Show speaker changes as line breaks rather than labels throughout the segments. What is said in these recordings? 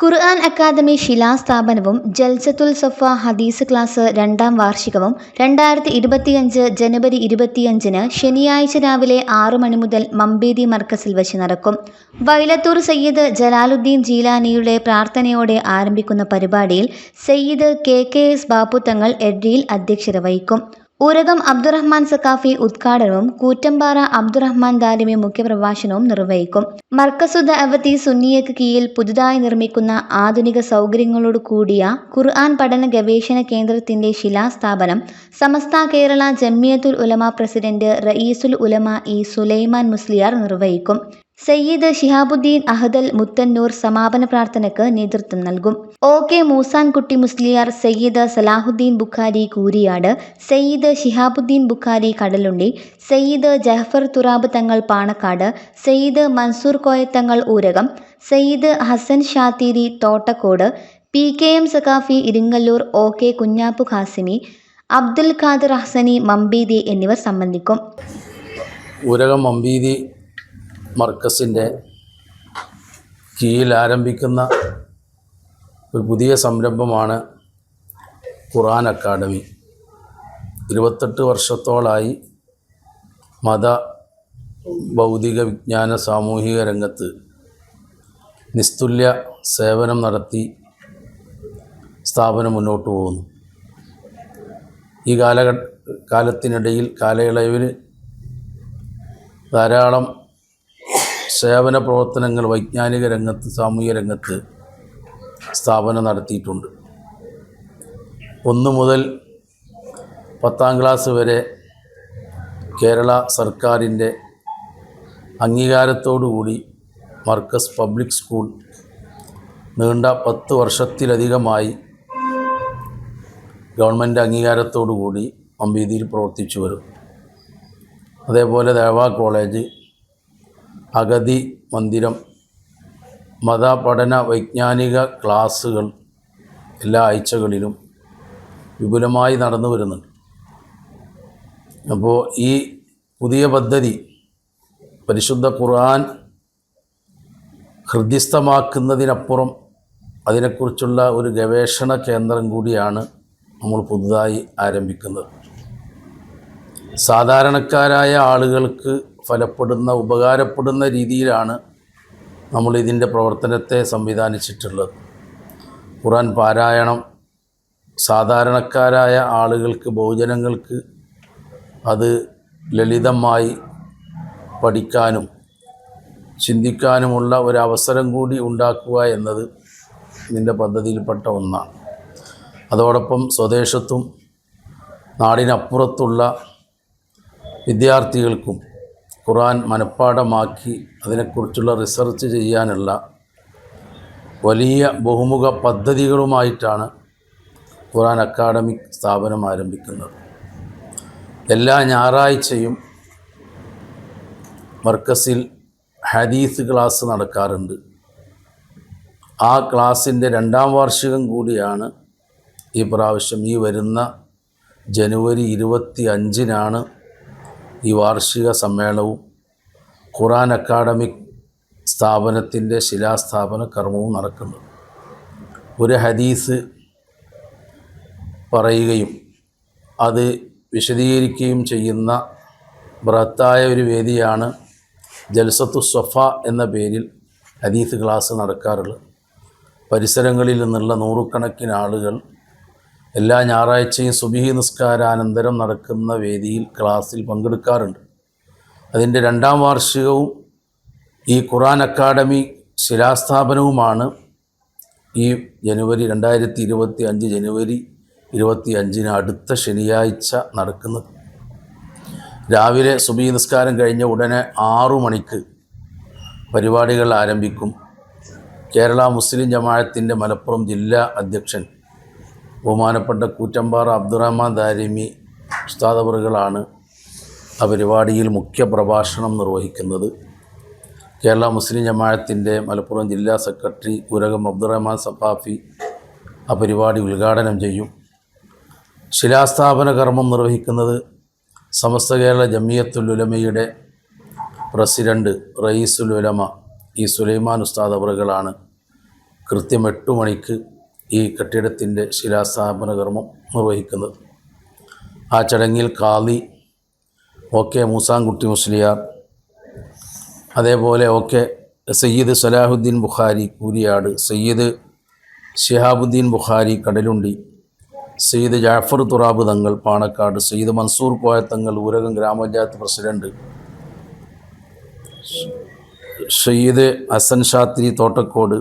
ഖുർആൻ academy ശിലാസ്ഥാപനവും ജൽസത്തുൽ സഫ ഹദീസ് class രണ്ടാം വാർഷികവും രണ്ടായിരത്തി ഇരുപത്തിയഞ്ച് ജനുവരി ഇരുപത്തിയഞ്ചിന് ശനിയാഴ്ച രാവിലെ ആറു മണി മുതൽ മമ്പേതി മർക്കസിൽ വെച്ച് നടക്കും. വൈലത്തൂർ സയ്യിദ് ജലാലുദ്ദീൻ ജീലാനിയുടെ പ്രാർത്ഥനയോടെ ആരംഭിക്കുന്ന പരിപാടിയിൽ Sayyid K K S Bapu Thangal എഡ്രിയിൽ അധ്യക്ഷത വഹിക്കും. ഊരകം അബ്ദുറഹ്മാൻ സക്കാഫി ഉദ്ഘാടനവും കൂറ്റമ്പാറ അബ്ദുറഹ്മാൻ ദാലിമി മുഖ്യപ്രഭാഷണവും നിർവഹിക്കും. മർക്കസുദ അവതി സുന്നിയക്ക് കീഴിൽ പുതുതായി നിർമ്മിക്കുന്ന ആധുനിക സൗകര്യങ്ങളോട് കൂടിയ ഖുർആൻ പഠന ഗവേഷണ കേന്ദ്രത്തിന്റെ ശിലാസ്ഥാപനം സമസ്ത കേരള ജമിയത്തുൽ ഉലമ പ്രസിഡന്റ് റയീസുൽ ഉലമ ഇ സുലൈമാൻ മുസ്ലിയാർ നിർവഹിക്കും. സയ്യിദ് ഷിഹാബുദ്ദീൻ അഹദൽ മുത്തന്നൂർ സമാപന പ്രാർത്ഥനയ്ക്ക് നേതൃത്വം നൽകും. O K Moosankutty Musliyar Sayyid Salahuddin Bukhari Kooriyad Sayyid Shihabuddin Bukhari Kadalundi Sayyid Jahfar Thurab Thangal Panakkad Sayyid Mansoor Koyathangal Oorakam Sayyid Hasan Shathiri Thottakkod P K M Saqafi Iringallur O K Kunhappu Qasimi Abdul Qadir Hasani Mambidi എന്നിവർ സംബന്ധിക്കും.
ഊരകം മമ്പീതി മർക്കസിന്റെ കീഴിൽ ആരംഭിക്കുന്ന ഒരു പുതിയ സംരംഭമാണ് ഖുറാൻ academy ഇരുപത്തെട്ട് വർഷത്തോളായി മത ഭൗതിക വിജ്ഞാന സാമൂഹിക രംഗത്ത് നിസ്തുല്യ സേവനം നടത്തി സ്ഥാപനം മുന്നോട്ട് പോകുന്നു. ഈ കാലഘട്ട കാലത്തിനിടയിൽ കാലയളവിൽ ധാരാളം സേവന പ്രവർത്തനങ്ങൾ വൈജ്ഞാനിക രംഗത്ത് സാമൂഹ്യ രംഗത്ത് സ്ഥാപനം നടത്തിയിട്ടുണ്ട്. ഒന്ന് മുതൽ പത്താം ക്ലാസ് വരെ കേരള സർക്കാരിന്റെ അംഗീകാരത്തോടുകൂടി മർക്കസ് പബ്ലിക് സ്കൂൾ നീണ്ട പത്ത് വർഷത്തിലധികമായി ഗവൺമെന്റ് അംഗീകാരത്തോടുകൂടി അമ്പീതിയിൽ പ്രവർത്തിച്ചു വരും. അതേപോലെ ദേവാ കോളേജ് അഗതി മന്ദിരം മതപഠന വൈജ്ഞാനിക ക്ലാസ്സുകൾ എല്ലാ ആഴ്ചകളിലും വിപുലമായി നടന്നു വരുന്നുണ്ട്. അപ്പോൾ ഈ പുതിയ പദ്ധതി പരിശുദ്ധ ഖുർആൻ ഹൃദ്യസ്ഥമാക്കുന്നതിനപ്പുറം അതിനെക്കുറിച്ചുള്ള ഒരു ഗവേഷണ കേന്ദ്രം കൂടിയാണ് നമ്മൾ പുതുതായി ആരംഭിക്കുന്നത്. സാധാരണക്കാരായ ആളുകൾക്ക് ഫലപ്പെടുന്ന ഉപകാരപ്പെടുന്ന രീതിയിലാണ് നമ്മൾ ഇതിന്റെ പ്രവർത്തനത്തെ സംവിധാനിച്ചിട്ടുള്ളത്. ഖുറാൻ പാരായണം സാധാരണക്കാരായ ആളുകൾക്ക് ബഹുജനങ്ങൾക്ക് അത് ലളിതമായി പഠിക്കാനും ചിന്തിക്കാനുമുള്ള ഒരവസരം കൂടി ഉണ്ടാക്കുക എന്നത് ഇതിന്റെ പദ്ധതിയിൽപ്പെട്ട ഒന്നാണ്. അതോടൊപ്പം സ്വദേശത്തും നാടിനപ്പുറത്തുള്ള വിദ്യാർത്ഥികൾക്കും ഖുറാൻ മനഃപ്പാഠമാക്കി അതിനെക്കുറിച്ചുള്ള റിസർച്ച് ചെയ്യാനുള്ള വലിയ ബഹുമുഖ പദ്ധതികളുമായിട്ടാണ് ഖുറാൻ അക്കാഡമിക് സ്ഥാപനം ആരംഭിക്കുന്നത്. എല്ലാ ഞായറാഴ്ചയും മർക്കസിൽ ഹദീസ് ക്ലാസ് നടക്കാറുണ്ട്. ആ ക്ലാസ്സിന്റെ രണ്ടാം വാർഷികം കൂടിയാണ് ഈ പ്രാവശ്യം ഈ വരുന്ന ജനുവരി ഇരുപത്തി അഞ്ചിനാണ് ഈ വാർഷിക സമ്മേളനവും ഖുറാൻ അക്കാഡമിക് സ്ഥാപനത്തിന്റെ ശിലാസ്ഥാപന കർമ്മവും നടക്കുന്നത്. ഒരു ഹദീസ് പറയുകയും അത് വിശദീകരിക്കുകയും ചെയ്യുന്ന ബൃഹത്തായ ഒരു വേദിയാണ് ജൽസത്തു സഫ എന്ന പേരിൽ ഹദീസ് ക്ലാസ് നടക്കാറുള്ളത്. പരിസരങ്ങളിൽ നിന്നുള്ള നൂറുകണക്കിന് ആളുകൾ എല്ലാ ഞായറാഴ്ചയും സുബിഹി നിസ്കാരാനന്തരം നടക്കുന്ന വേദിയിൽ ക്ലാസ്സിൽ പങ്കെടുക്കാറുണ്ട്. അതിന്റെ രണ്ടാം വാർഷികവും ഈ ഖുറാൻ അക്കാഡമി ശിലാസ്ഥാപനവുമാണ് ഈ ജനുവരി രണ്ടായിരത്തി ഇരുപത്തി അഞ്ച് ജനുവരി ഇരുപത്തി അഞ്ചിന് അടുത്ത ശനിയാഴ്ച നടക്കുന്നത്. രാവിലെ സുബി നിസ്കാരം കഴിഞ്ഞ ഉടനെ ആറു മണിക്ക് പരിപാടികൾ ആരംഭിക്കും. കേരള മുസ്ലിം ജമാഅത്തിന്റെ മലപ്പുറം ജില്ലാ അധ്യക്ഷൻ ബഹുമാനപ്പെട്ട കൂറ്റമ്പാറ അബ്ദുറഹ്മാൻ ദാരിമി ഉസ്താദവറുകളാണ് ആ പരിപാടിയിൽ മുഖ്യ പ്രഭാഷണം നിർവഹിക്കുന്നത്. കേരള മുസ്ലിം ജമാഅത്തിന്റെ മലപ്പുറം ജില്ലാ സെക്രട്ടറി ഉരകം അബ്ദുറഹ്മാൻ സഫാഫി ആ പരിപാടി ഉദ്ഘാടനം ചെയ്യും. ശിലാസ്ഥാപന കർമ്മം നിർവഹിക്കുന്നത് സമസ്ത കേരള ജമിയത്തുലുലമയുടെ റയീസുൽ ഉലമ ഈ സുലൈമാൻ ഉസ്താദ് അവറുകളാണ്. കൃത്യം എട്ട് മണിക്ക് ഈ കെട്ടിടത്തിന്റെ ശിലാസ്ഥാപന കർമ്മം നിർവഹിക്കുന്നത്. ആ ചടങ്ങിൽ കാളി ഒ കെ മൂസാൻകുട്ടി മുസ്ലിയാർ അതേപോലെ ഒ കെ സയ്യിദ് സലാഹുദ്ദീൻ ബുഖാരി കൂരിയാട് സയ്യിദ് ഷിഹാബുദ്ദീൻ ബുഖാരി കടലുണ്ടി സയ്യിദ് ജാഫർ തുറാബ് തങ്ങൾ പാണക്കാട് സയ്യിദ് മൻസൂർ കോയത്തങ്ങൾ ഊരകം ഗ്രാമപഞ്ചായത്ത് president Sayyid Asan Shathri Thottakkod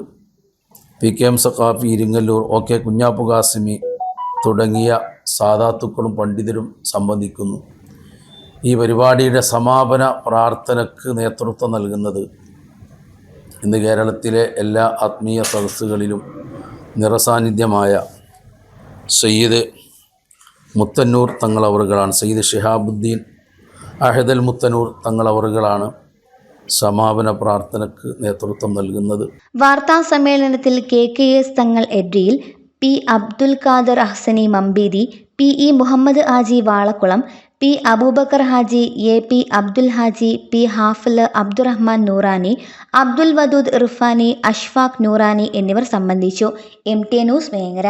P K M Saqafi Iringallur O K Kunhappu Qasimi തുടങ്ങിയ സാധാത്തുക്കളും പണ്ഡിതരും സംബന്ധിക്കുന്നു. ഈ പരിപാടിയുടെ സമാപന പ്രാർത്ഥനക്ക് നേതൃത്വം നൽകുന്നത് ഇന്ന് കേരളത്തിലെ എല്ലാ ആത്മീയ സദസ്സുകളിലും നിറസാന്നിധ്യമായ സയ്യിദ് മുത്തന്നൂർ തങ്ങളവറുകളാണ്. സയ്യിദ് ഷിഹാബുദ്ദീൻ അഹദൽ മുത്തന്നൂർ തങ്ങളവറുകളാണ്. സമാപന പ്രാർത്ഥനക്ക് നേതൃത്വം നൽകുന്നത്
വാർത്താ സമ്മേളനത്തിൽ K K S Thangal എഡ്രിയിൽ P Abdul Qadir Ahsani Mambithi P E Muhammad Haji Valakkulam P Abubakar Haji A P Abdul Haji P Hafil Abdurahman Noorani Abdul Wadood Irfani Ashfaq Noorani എന്നിവർ സംബന്ധിച്ചു. M T news Vengara.